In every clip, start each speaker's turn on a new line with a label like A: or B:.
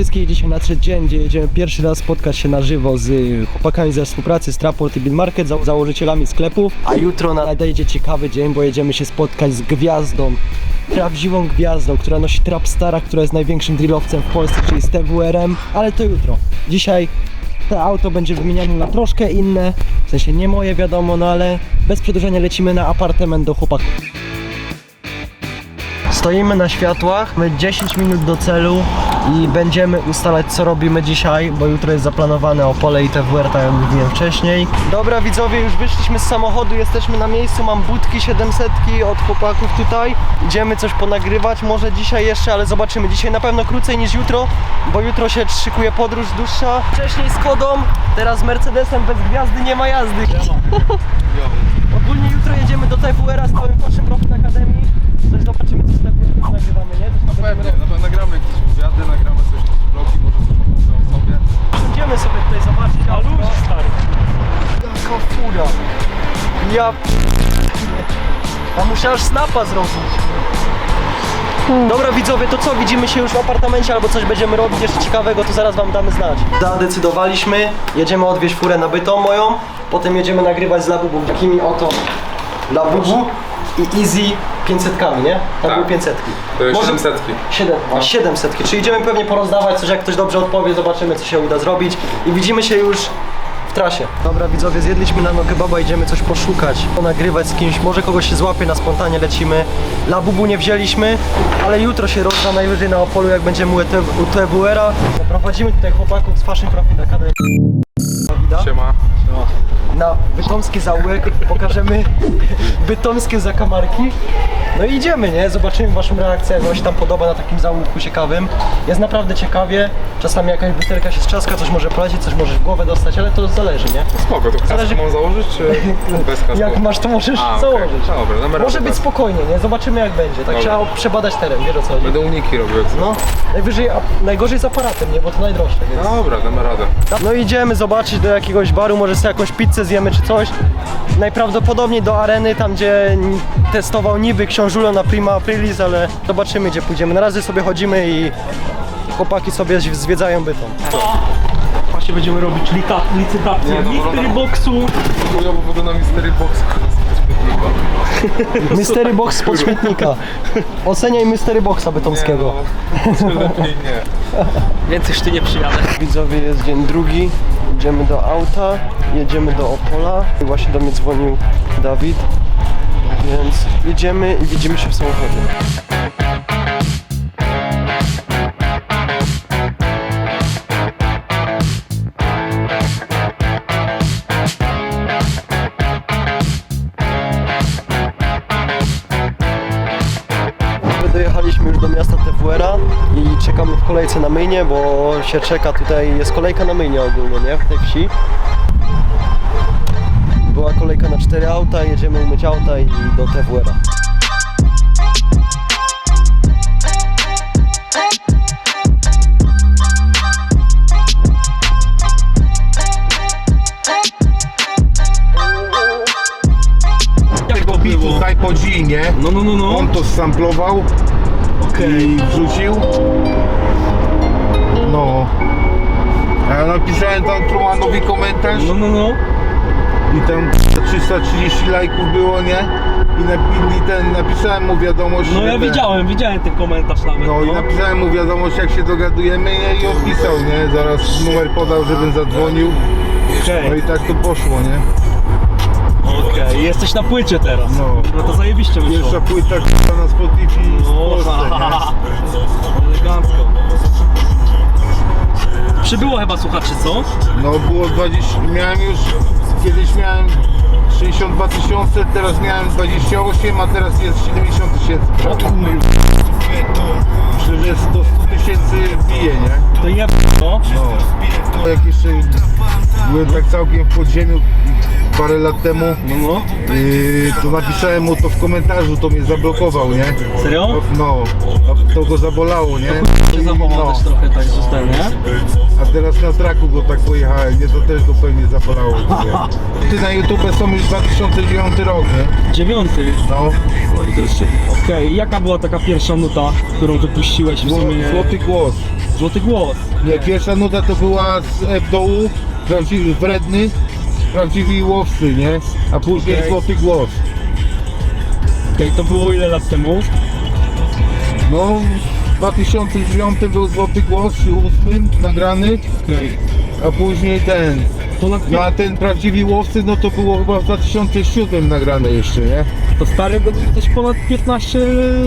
A: wszystkich dzisiaj nadszedł dzień, gdzie jedziemy pierwszy raz spotkać się na żywo z chłopakami ze współpracy z Traport i Market, za założycielami sklepów. A jutro nadejdzie ciekawy dzień, bo jedziemy się spotkać z gwiazdą, prawdziwą gwiazdą, która nosi Trapstara, która jest największym drillowcem w Polsce, czyli z TWR-em, ale to jutro. Dzisiaj to auto będzie wymieniane na troszkę inne, w sensie nie moje wiadomo, no ale bez przedłużenia lecimy na apartament do chłopaków. Stoimy na światłach, mamy 10 minut do celu i będziemy ustalać co robimy dzisiaj, bo jutro jest zaplanowane Opole i TWR, tak jak mówiłem wcześniej. Dobra widzowie, już wyszliśmy z samochodu, jesteśmy na miejscu, mam budki 700 od chłopaków tutaj. Idziemy coś ponagrywać, może dzisiaj jeszcze, ale zobaczymy. Dzisiaj na pewno krócej niż jutro, bo jutro się szykuje podróż dłuższa. Wcześniej z Kodą, teraz Mercedesem, bez gwiazdy nie ma jazdy. Ogólnie jutro jedziemy do TWR-a z całym naszym Profil Akademii. Coś zobaczymy, co Ja A musiałem aż snapa zrobić Dobra widzowie, to co? Widzimy się już w apartamencie albo coś będziemy robić jeszcze ciekawego, to zaraz wam damy znać. Zadecydowaliśmy, jedziemy odwieźć furę nabytą moją, potem jedziemy nagrywać z Labubu, takimi oto Labubu i Easy 500 nie? Tam
B: Tak.
A: były 500
B: To jest
A: Może-
B: 700.
A: 7, a 700, czyli idziemy pewnie porozdawać coś, jak ktoś dobrze odpowie, zobaczymy co się uda zrobić i widzimy się już w trasie. Dobra widzowie, zjedliśmy na nogę baba, idziemy coś poszukać, nagrywać z kimś, może kogoś się złapie, na spontanie lecimy. Labubu nie wzięliśmy, ale jutro się rozda najwyżej na Opolu, jak będziemy u u TWR-a. Zaprowadzimy tutaj chłopaków z Fashion Profit Academy. Dawida.
B: Siema.
A: Na bytomski zaułek pokażemy bytomskie zakamarki. No i idziemy, nie? Zobaczymy waszą reakcję, jak wam się tam podoba na takim zaułku ciekawym. Jest naprawdę ciekawie. Czasami jakaś butelka się strzaska, coś może polecieć, coś możesz w głowę dostać, ale to zależy, nie?
B: Spoko, to kaskę
A: Zależy-
B: mam założyć, czy bez kasku?
A: Jak masz, to możesz
B: A, okej.
A: założyć.
B: Dobra, damy radę,
A: Może być
B: tak.
A: spokojnie, nie? Zobaczymy jak będzie. Tak
B: Dobra.
A: trzeba przebadać teren, wiesz o co chodzi.
B: Będę uniki robił. jak?
A: No, najwyżej, a najgorzej z aparatem, nie? Bo to najdroższe, więc...
B: Dobra, damy radę.
A: No idziemy zobaczyć do jakiegoś baru, może sobie jakąś pizzę zjemy czy coś. Najprawdopodobniej do areny, tam gdzie n- testował niby książulo na Prima Aprilis, ale zobaczymy gdzie pójdziemy. Na razie sobie chodzimy i chłopaki sobie zwiedzają bytom.
C: Właśnie będziemy robić lita, licytację
B: Nie, no,
C: Mystery. Boxu.
B: Chujowo wygląda Mystery Box z
A: Mystery Box z podśmietnika. Oceniaj Mystery Boxa bytomskiego.
B: No, lepiej nie.
C: Więcej już tu nie przyjadę.
A: Widzowie, jest dzień drugi. Idziemy do auta, jedziemy do Opola. I właśnie do mnie dzwonił Dawid. Więc jedziemy i widzimy się w samochodzie. Dojechaliśmy już do miasta TWR-a i czekamy w kolejce na myjnie, bo się czeka tutaj, jest kolejka na myjnie ogólnie, nie? W tej wsi. Była kolejka na cztery auta, jedziemy umyć auta i do TWR-a.
C: To
D: bitu z iPodzi, nie?
C: No, no, no, no.
D: On to samplował i wrzucił. No. A ja napisałem tam Trumanowi komentarz
C: No, no, no.
D: I tam 330 lajków było, nie? I, napi- i ten, napisałem mu wiadomość.
C: No
D: że
C: ja
D: ten-
C: widziałem, widziałem ten komentarz nawet.
D: No i napisałem mu wiadomość jak się dogadujemy nie? i odpisał, nie? Zaraz numer podał, żebym zadzwonił. No
C: Okej,
D: i tak to poszło, nie?
C: okej. Jesteś na płycie teraz.
D: No.
C: No to zajebiście wyszło.
D: Pierwsza płyta k***a, na Spotify w
C: No,
D: Polsce, nie?
C: Elegancko. Przybyło chyba słuchaczy, co?
D: No było 20, miałem już, kiedyś miałem 62 tysiące, teraz miałem 28, a teraz jest 70 tysięcy. Myślę, że 100 tysięcy bije, nie?
C: To je... No.
D: No. Jak jeszcze byłem tak całkiem w podziemiu parę lat temu,
C: No, no.
D: yy, to napisałem mu to w komentarzu, to mnie zablokował, nie?
C: Serio?
D: No, a to go zabolało, nie?
C: Się zachował
D: No.
C: też trochę tak został, nie?
D: Teraz na traku go tak pojechałem, nie? To też go pewnie zabolało. nie? Ty na YouTube są już 2009 rok, nie?
C: Dziewiąty.
D: No,
C: Okej, jaka była taka pierwsza nuta, którą wypuściłeś w sumie?
D: złoty głos.
C: Złoty głos.
D: Nie, pierwsza nuta to była z F dołu, prawdziwy, wredny, prawdziwi łowcy, nie? A później
C: Okej.
D: złoty głos.
C: Okej, to było ile lat temu?
D: No, 2009 był złoty głos, w ósmym nagrany,
C: Okej.
D: a później ten. No a ten prawdziwi łowcy, no to było chyba w 2007 nagrane jeszcze, nie?
C: to stary, to też ponad 15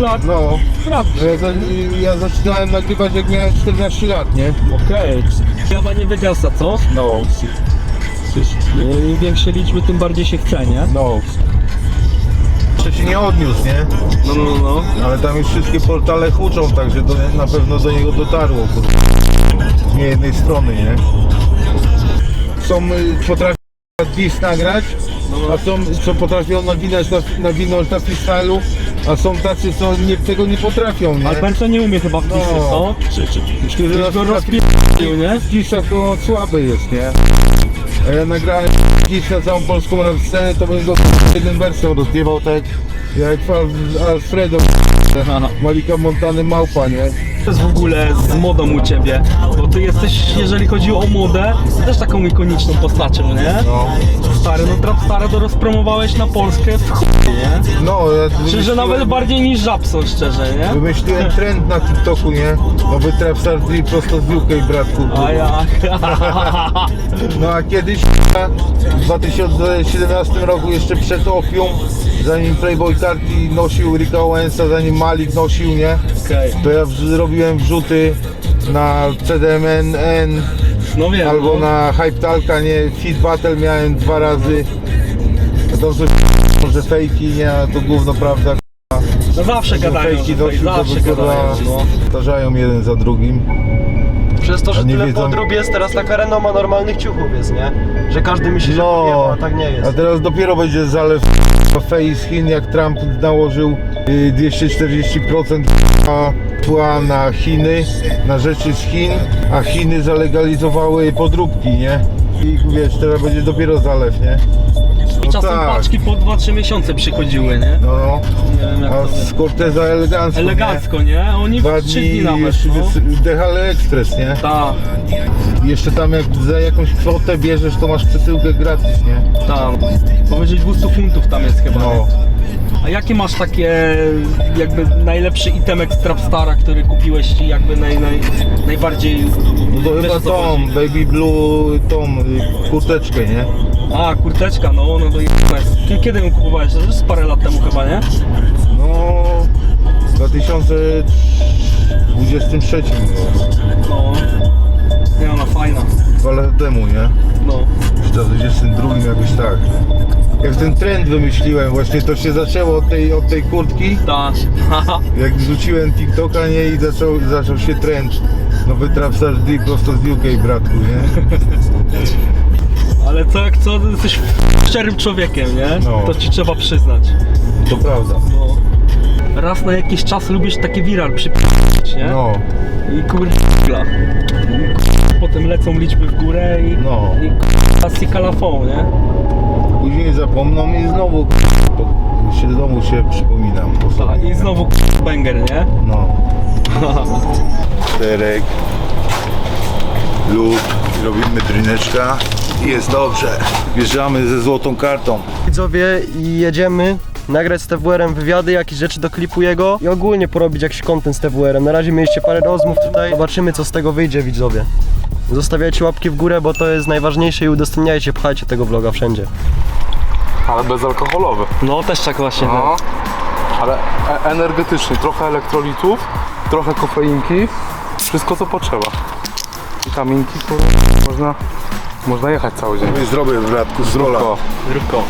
C: lat.
D: No,
C: Prawda.
D: ja, za, ja zaczynałem nagrywać jak miałem 14 lat, nie?
C: Okej. Chyba nie wygasa, co?
D: No,
C: Im większe liczby, tym bardziej się chce, nie?
D: no. Jeszcze się nie odniósł, nie?
C: No, no, no.
D: Ale tam już wszystkie portale huczą, także do, na pewno do niego dotarło. kurwa. Z nie jednej strony, nie? Są, y, potrafią diss nagrać, a są, co potrafią nawinąć na, nawinąć na freestylu, a są tacy, co nie, tego nie potrafią, nie?
C: Ale Benzo nie umie chyba w
D: No.
C: co? Czy, czy, czy go
D: raz-
C: rozpierdolił, nie?
D: W dissach to słaby jest, nie? Ja nagrałem dziś na całą polską scenę, to bym go jednym wersem rozpiewał tak jak Al- Alfredo, Malika Montany Małpa, nie?
C: To jest w ogóle z modą u ciebie, bo ty jesteś, jeżeli chodzi o modę, też taką ikoniczną postacią, nie?
D: No.
C: Stary, no trap stary to rozpromowałeś na Polskę w chuj, nie?
D: No, ja
C: Czy że
D: wymyśliłem-
C: nawet bardziej niż Żabson, szczerze, nie?
D: Wymyśliłem trend na TikToku, nie? Nowy trap start i prosto z UK, bratku.
C: A jak?
D: No a kiedyś w 2017 roku, jeszcze przed Opium, zanim Playboy Carti nosił Rika Owensa, zanim Malik nosił, nie?
C: Okej.
D: To ja w- robiłem wrzuty na CDMN
C: No wiem,
D: albo
C: no.
D: na Hype Talka, nie? Fit Battle miałem dwa razy. Coś że fejki, nie? To gówno prawda.
C: no zawsze gadają,
D: fejki
C: że
D: doszły,
C: zawsze gadają, no.
D: Starzają jeden za drugim.
A: Przez to,
D: A
A: że tyle
D: wiedzą-
A: podrób jest, teraz taka renoma normalnych ciuchów jest, nie? Że każdy myśli, że
D: No,
A: a tak nie
D: a
A: jest.
D: teraz dopiero będzie zalew z Chin, jak Trump nałożył y, 240% tła na Chiny, na rzeczy z Chin, a Chiny zalegalizowały podróbki, nie? I wiesz, teraz będzie dopiero zalew, nie?
C: I
D: No
C: czasem
D: tak.
C: paczki po 2-3 miesiące przychodziły, nie?
D: No.
C: Nie wiem jak
D: A
C: to
D: z Corteza elegancko, nie?
C: Elegancko, nie? Oni
D: Dwa
C: w 3
D: dni
C: dni nawet,
D: jeszcze
C: no.
D: wys- Dechale Express, nie?
C: Tak,
D: Jeszcze tam jak za jakąś kwotę bierzesz, to masz przesyłkę gratis, nie?
C: tak. Powyżej 200 funtów tam jest chyba,
D: No.
C: nie? A jakie masz takie jakby najlepszy itemek z Trapstara, który kupiłeś i jakby naj, naj, najbardziej...
D: No to chyba tą? Baby Blue, tą y, kurteczkę, nie?
C: A, kurteczka, no, no to jest. Kiedy- Kiedy ją kupowałeś? To już z parę lat temu chyba, nie?
D: No, w 2023 było.
C: No. Nie, ona fajna.
D: Dwa lata temu, nie?
C: No.
D: Czy to w 22 jakoś tak. Jak ten trend wymyśliłem, właśnie to się zaczęło od tej, od tej kurtki.
C: Ta.
D: Jak wrzuciłem TikToka, nie? I zaczął, zaczął się trend. Nowy Trapstar D prosto z UK, bratku, nie?
C: Ale co jak co, jesteś szczerym człowiekiem, nie?
D: No.
C: To ci trzeba przyznać.
D: To prawda.
C: No. Raz na jakiś czas lubisz taki viral przypisać, nie?
D: No,
C: I kurwa. Potem lecą liczby w górę i.
D: no.
C: I kurwa sikalafon, nie?
D: Później zapomną i znowu po- się domu się przypominam.
C: Tak, i znowu kurwa banger, nie?
D: No. Czterek, lód, robimy drineczka i jest dobrze. Bierzemy ze złotą kartą.
A: Widzowie i jedziemy nagrać z TWR-em wywiady, jakieś rzeczy do klipu jego i ogólnie porobić jakiś content z TWR-em. Na razie mieliście parę rozmów tutaj, zobaczymy co z tego wyjdzie widzowie. Zostawiajcie łapki w górę, bo to jest najważniejsze i udostępniajcie, pchajcie tego vloga wszędzie.
B: Ale bezalkoholowy.
C: No też tak właśnie.
B: No. Ale e- energetyczny. Trochę elektrolitów, trochę kofeinki. Wszystko co potrzeba. Witaminki, kurwa. Można, można jechać cały dzień.
D: Zrobię bratku z rola.
B: Ko.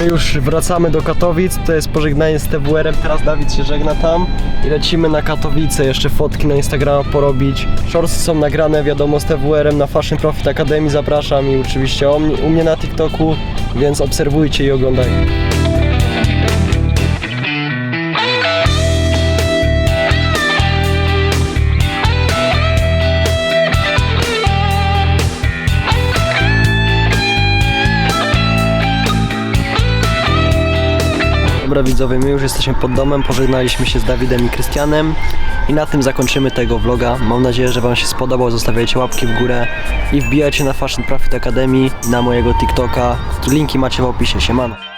C: Rybko.
A: Już wracamy do Katowic, to jest pożegnanie z TWR-em, teraz Dawid się żegna tam i lecimy na Katowice, jeszcze fotki na Instagrama porobić. Shortsy są nagrane, wiadomo, z TWR-em na Fashion Profit Academy zapraszam i oczywiście o mnie, u mnie na TikToku, więc obserwujcie i oglądajcie. Dobra widzowie, my już jesteśmy pod domem, pożegnaliśmy się z Dawidem i Krystianem i na tym zakończymy tego vloga. Mam nadzieję, że Wam się spodobał, zostawiajcie łapki w górę i wbijajcie na Fashion Profit Academy, na mojego TikToka. Linki macie w opisie, siemano.